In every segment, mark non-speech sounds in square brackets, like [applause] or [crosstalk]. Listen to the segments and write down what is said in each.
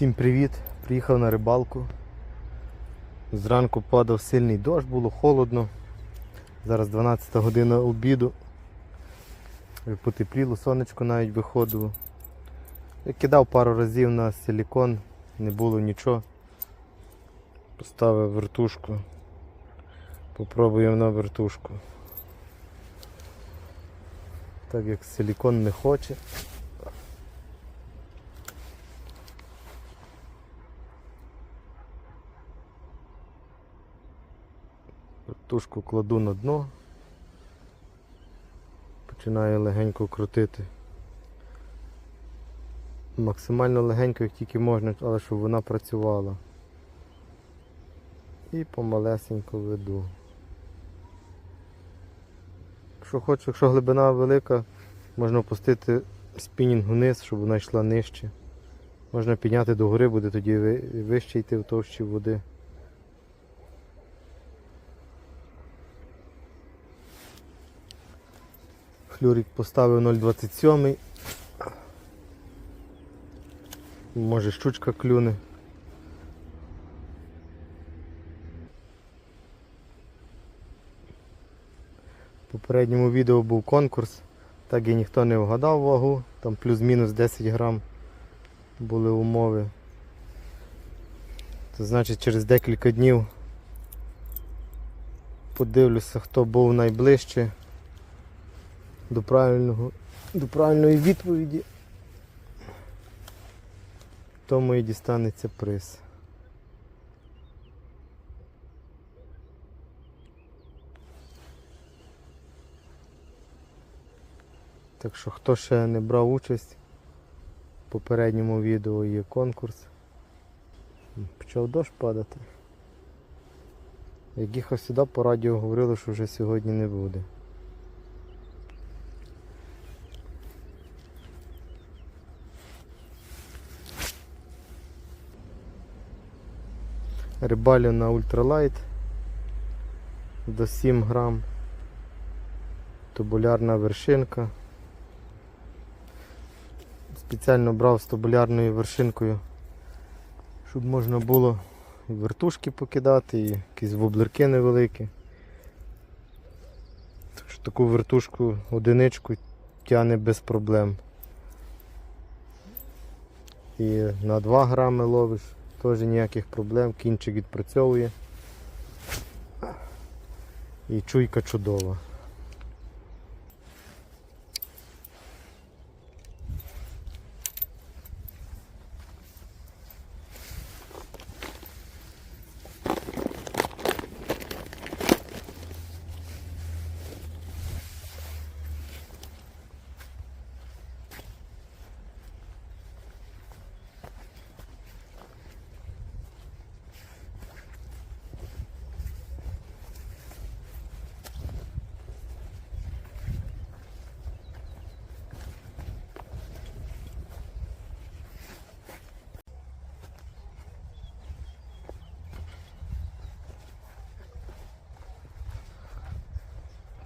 Всім привіт! Приїхав на рибалку. Зранку падав сильний дощ, було холодно. Зараз 12 година обіду. Потепліло, сонечко навіть виходило. Я кидав пару разів на силікон, не було нічого. Поставив вертушку. Попробуємо на вертушку. Так як силікон не хоче. Вертушку кладу на дно. Починаю легенько крутити. Максимально легенько, як тільки можна, але щоб вона працювала. І помалесенько веду. Якщо хочу, якщо глибина велика, можна опустити спінінг вниз, щоб вона йшла нижче. Можна підняти до гори, буде тоді вище йти в товщі води. Флюрик поставив 0,27. Може щучка клюне. В попередньому відео був конкурс, так і ніхто не вгадав вагу, там плюс-мінус 10 грам були умови. Це значить через декілька днів подивлюся, хто був найближче до правильного, до правильної відповіді. Тому і дістанеться приз. Так що хто ще не брав участь, в попередньому відео є конкурс. Почав дощ падати. Як їхав сюди по радіо говорили, що вже сьогодні не буде. Рибалю на ультралайт до 7 грам. Тубулярна вершинка. Спеціально брав з тубулярною вершинкою, щоб можна було і вертушки покидати, і якісь воблерки невеликі. Так що таку вертушку одиничку тягне без проблем. І на 2 грами ловиш. Теж ніяких проблем, кінчик відпрацьовує. І чуйка чудова.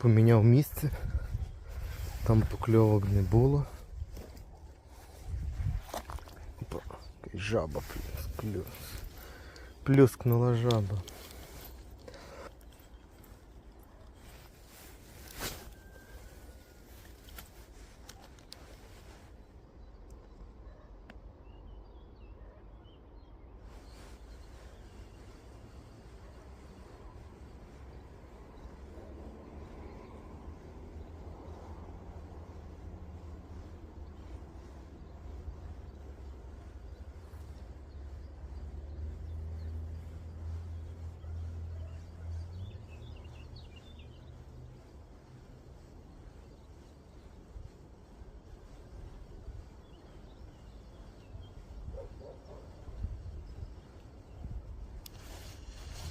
Поміняв місце. Там покльовок не було. Жаба плюс, плюс. Плюскнула жаба.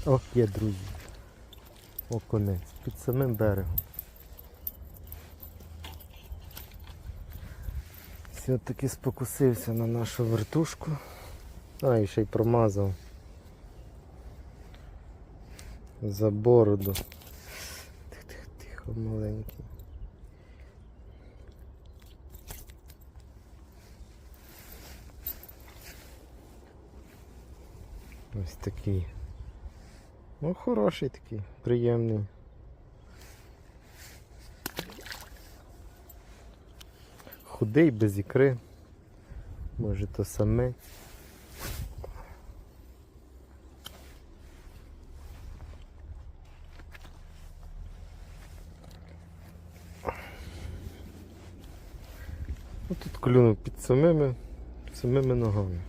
Ох, є, друзі. Окунець. Під самим берегом. Все-таки спокусився на нашу вертушку. А, і ще й промазав. За бороду. Тихо-тихо, маленький. Ось такий. Ну, хороший такий, приємний. Худий, без ікри. Може то саме. Ну, тут клюнув під самими, самими ногами.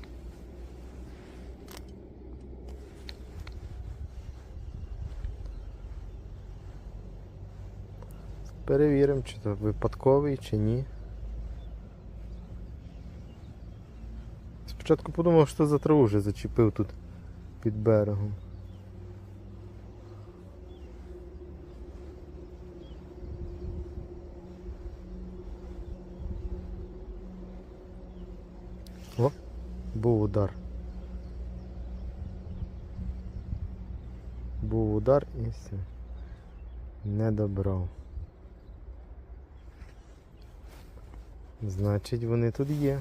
Перевіримо, чи то випадковий, чи ні. Спочатку подумав, що за траву вже зачепив тут під берегом. О, був удар. Був удар і все. Не добрав. Значить, вони тут є.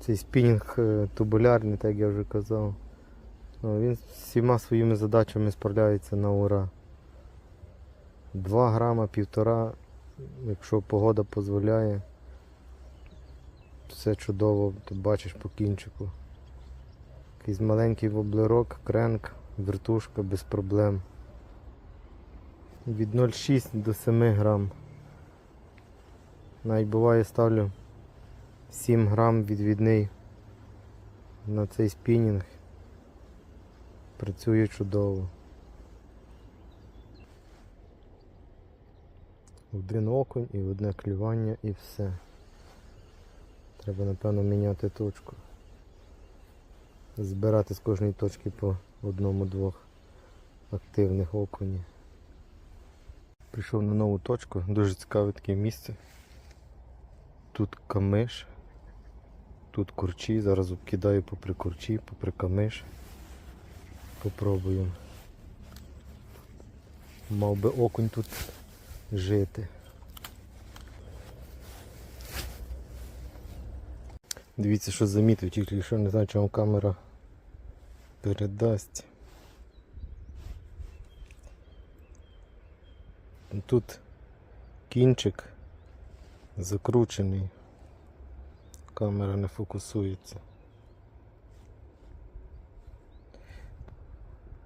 Цей спінінг е, тубулярний, так як я вже казав. Ну, Він з всіма своїми задачами справляється на ура. 2 грама, півтора, якщо погода дозволяє. Все чудово, ти бачиш по кінчику. Якийсь маленький воблерок, кренк, вертушка без проблем. Від 0,6 до 7 грам. Навіть буває ставлю 7 грам відвідний на цей спінінг. Працює чудово. Один окунь і одне клювання і все. Треба напевно міняти точку. Збирати з кожної точки по одному-двох активних окунів. Прийшов на нову точку, дуже цікаве таке місце. Тут камиш, тут курчі, зараз обкидаю попри курчі, попри камиш. Попробуємо. Мав би окунь тут жити. Дивіться, що замітив, тільки що не знаю, чи камера передасть. Тут кінчик закручений. Камера не фокусується.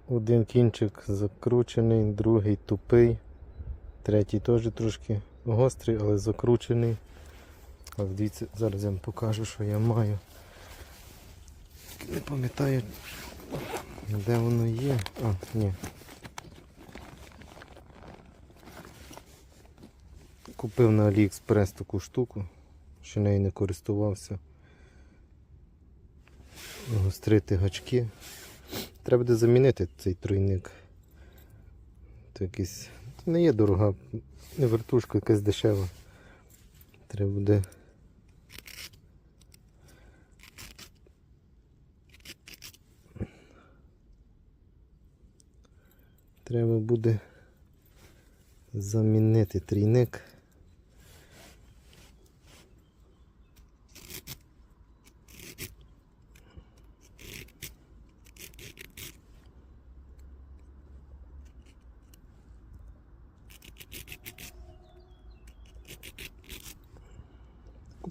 Один кінчик закручений, другий тупий, третій теж трошки гострий, але закручений. Але дивіться, зараз я вам покажу, що я маю. Не пам'ятаю, де воно є. А, ні. Купив на AliExpress таку штуку, ще нею не користувався. Гострити гачки. Треба буде замінити цей тройник. Це якийсь. Не є дорога, не вертушка, якась дешева. Треба буде. Треба буде замінити трійник.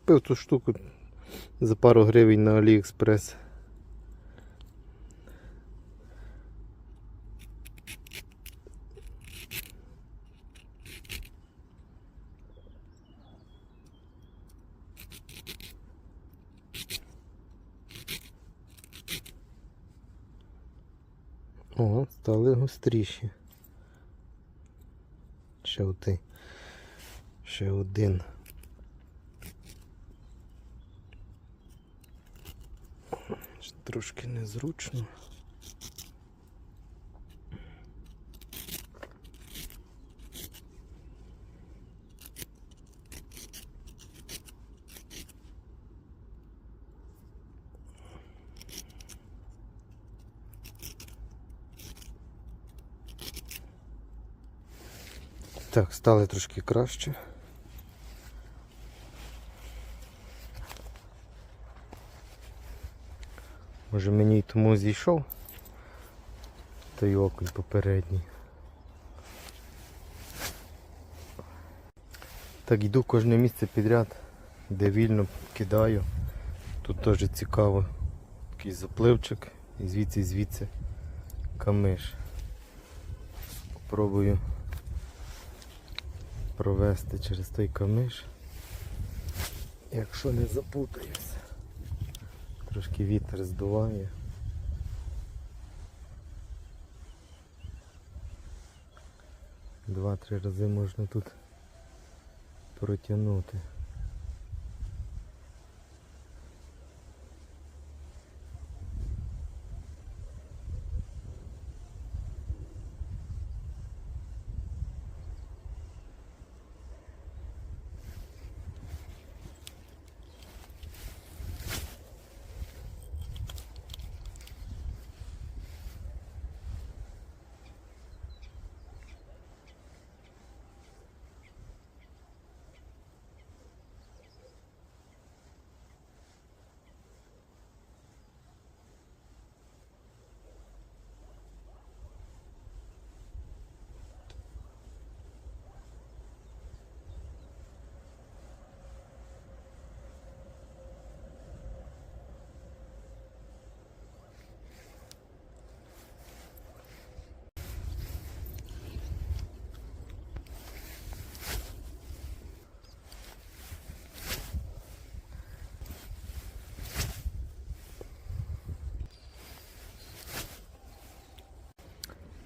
Купив цю штуку за пару гривень на AliExpress. О, стали гостріші. Ще один. Ще один. Трошки незручно. Так, стали трошки краще. Може мені тому зійшов той окунь попередній. Так йду кожне місце підряд, де вільно кидаю. Тут теж цікаво. Такий запливчик і звідси і звідси камиш. Попробую провести через той камиш. Якщо не запутаюсь. Трошки вітер здуває. Два-три рази можна тут протягнути.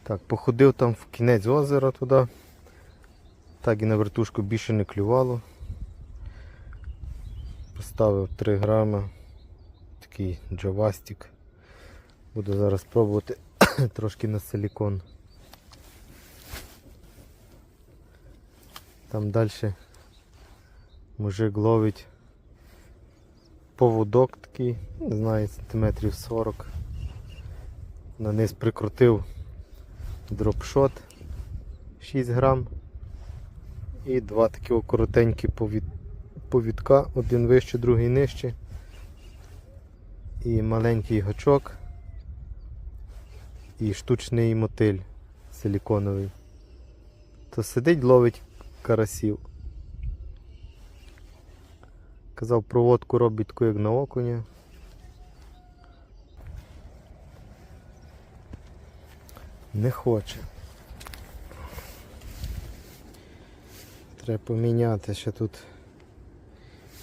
Так, походив там в кінець озера туди. Так і на вертушку більше не клювало. Поставив 3 грами. Такий джавастик. Буду зараз пробувати [coughs] трошки на силікон. Там далі мужик ловить поводок такий, не знаю, сантиметрів 40. На низ прикрутив дропшот 6 грам і два такі коротенькі повід... повідка, один вище, другий нижче. І маленький гачок і штучний мотиль силіконовий. То сидить, ловить карасів. Казав, проводку робить таку, як на окуня. Не хоче. Треба поміняти, ще тут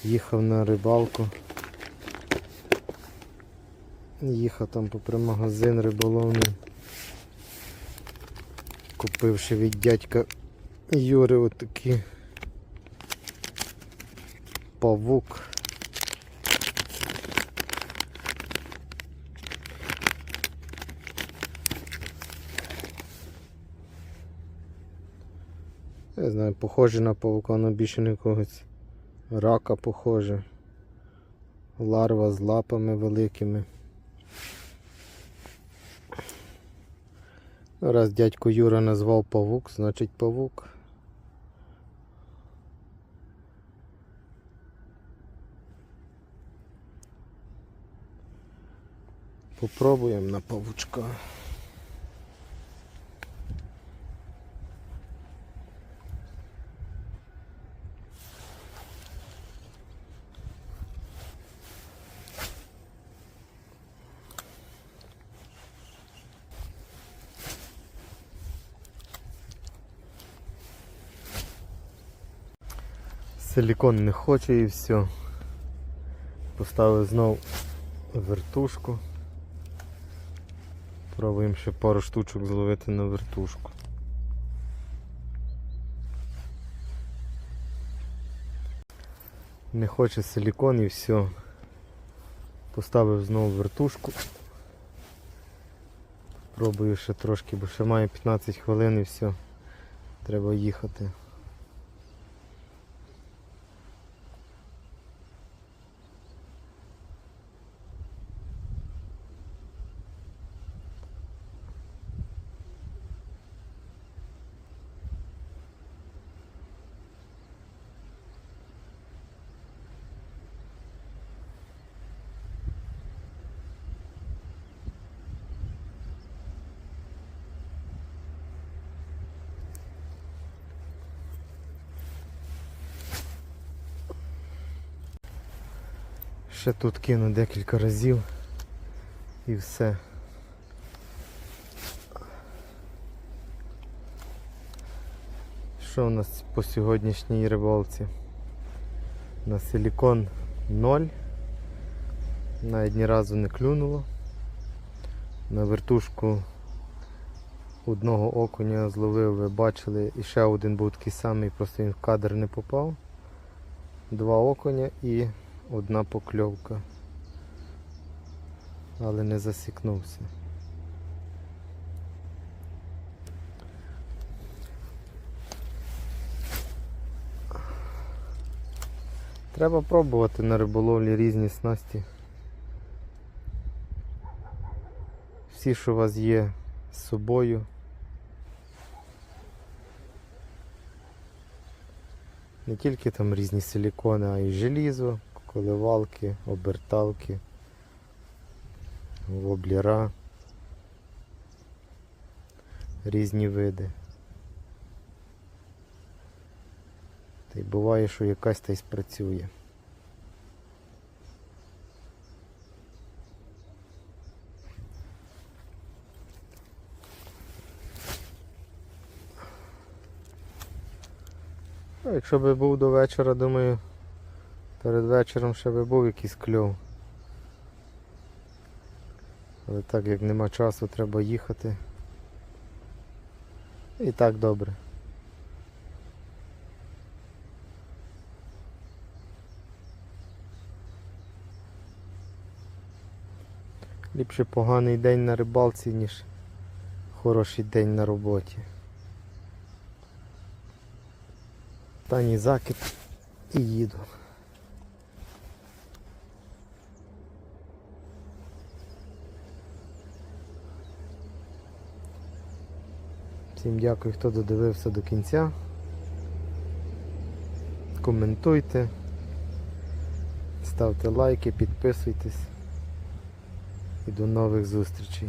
їхав на рибалку. Їхав там попри магазин риболовний. Купив ще від дядька Юри отакий павук. Не знаю, похоже на павука, але більше на якогось рака похоже. Ларва з лапами великими. Раз дядько Юра назвав павук, значить павук. Попробуємо на павучка. Силікон не хоче і все. Поставив знов вертушку. Пробуємо ще пару штучок зловити на вертушку. Не хоче силікон і все. Поставив знову вертушку. Пробую ще трошки, бо ще має 15 хвилин і все. Треба їхати. Ще тут кину декілька разів і все. Що у нас по сьогоднішній рибалці? На силікон 0. Навіть ні разу не клюнуло. На вертушку одного окуня зловив, ви бачили, і ще один був такий самий, просто він в кадр не попав. Два окуня і одна покльовка. Але не засікнувся. Треба пробувати на риболовлі різні снасті. Всі, що у вас є з собою. Не тільки там різні силікони, а й желізо, коливалки, оберталки, воблера, різні види. Та й буває, що якась та й спрацює. Ну, якщо би був до вечора, думаю, перед вечором ще би був якийсь кльов. Але так як нема часу, треба їхати. І так добре. Ліпше поганий день на рибалці, ніж хороший день на роботі. Останній закид і їду. Всім дякую, хто додивився до кінця. Коментуйте, ставте лайки, підписуйтесь і до нових зустрічей.